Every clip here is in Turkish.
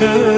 düşen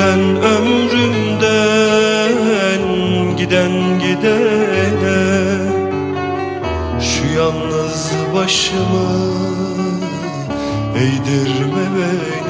yüzden ömrümden giden gidene Şu yalnız başımı eğdirme benim